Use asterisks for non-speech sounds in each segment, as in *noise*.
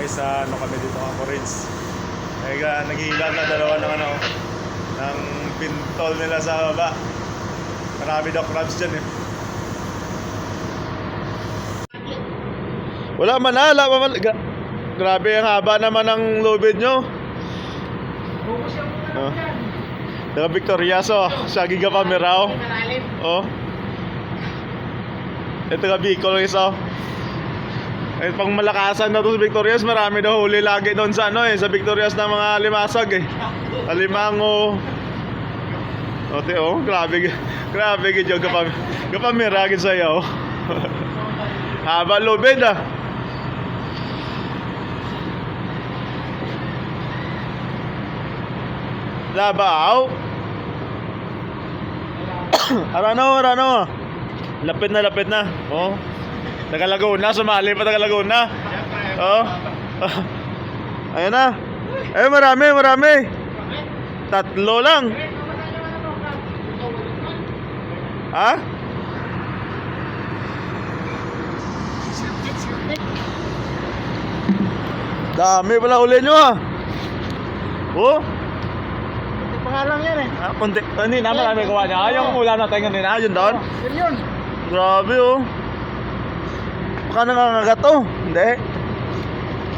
guys sa ano kami dito mga Corins. Kaya naghihila na dalawa ng ano ng pintol nila sa baba. Marami daw crabs dyan eh. Wala man na, wala man. Gra- grabe ang haba naman ng lubid nyo. Oh. Taga Victoriaso, sa Giga Pamirao. Oh. Ito ka Bicol oh. Eh, pang malakasan na to sa Victorias, marami daw huli lagi doon sa ano eh, sa Victorias ng mga limasag eh. Alimango. Ote oh, grabe. *laughs* Grabe gid yung kapam. Kapamira gid sa iyo. *laughs* Haba lubid ah. Labaw. *coughs* arano, arano. Lapit na, lapit na. Oh. Taga Laguna, sumali pa taga Laguna. Oh. *laughs* Ayun na. Eh, marami, marami. Tatlo lang. Ha? Dami pala huli nyo ah. Oh. Pangalang yan eh. Ah, kunti. Hindi na marami gawa niya. Yung ulam natin kanina, ah, yun doon. Yun yun. Grabe oh. Baka nangangagat to. Hindi.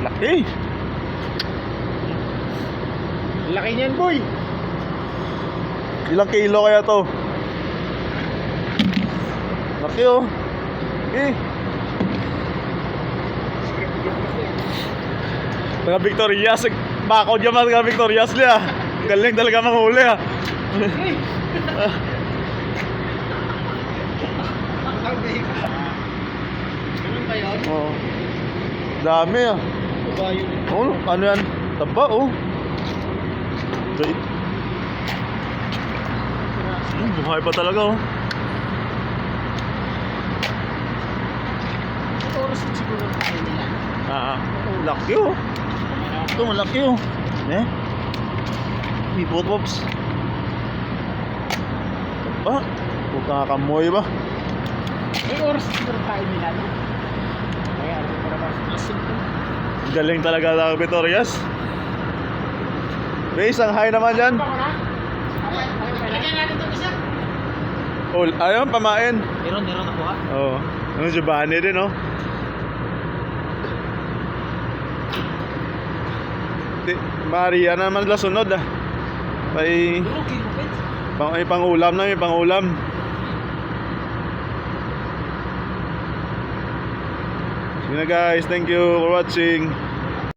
Laki. Laki niyan boy. Ilang kilo kaya to? Laki oh. Eh. Taga Victorias. Bako dyan mga Victorias niya. Galing talaga manghuli ah. *laughs* *laughs* Oo. Dami ah. Diba yun? Oh, ano yan? Taba oh. Dahil. Hmm, buhay pa talaga oh. Oras din siguro tayo nila. Ah, laki oh. Ito malaki oh. Eh? Ipot pops. Ba? Huwag kakamoy ba? May oras siguro tayo nila. No? Kaya ano para mas masimple. Galing talaga ng Vitorias. May isang high naman isa. Oh, ayun, pamain. Meron, meron ako ha. Oo. Oh. Ano Giovanni din oh. Di, Maria naman la sunod ah. May, pang, may pangulam na, may pangulam. Na guys, thank you for watching.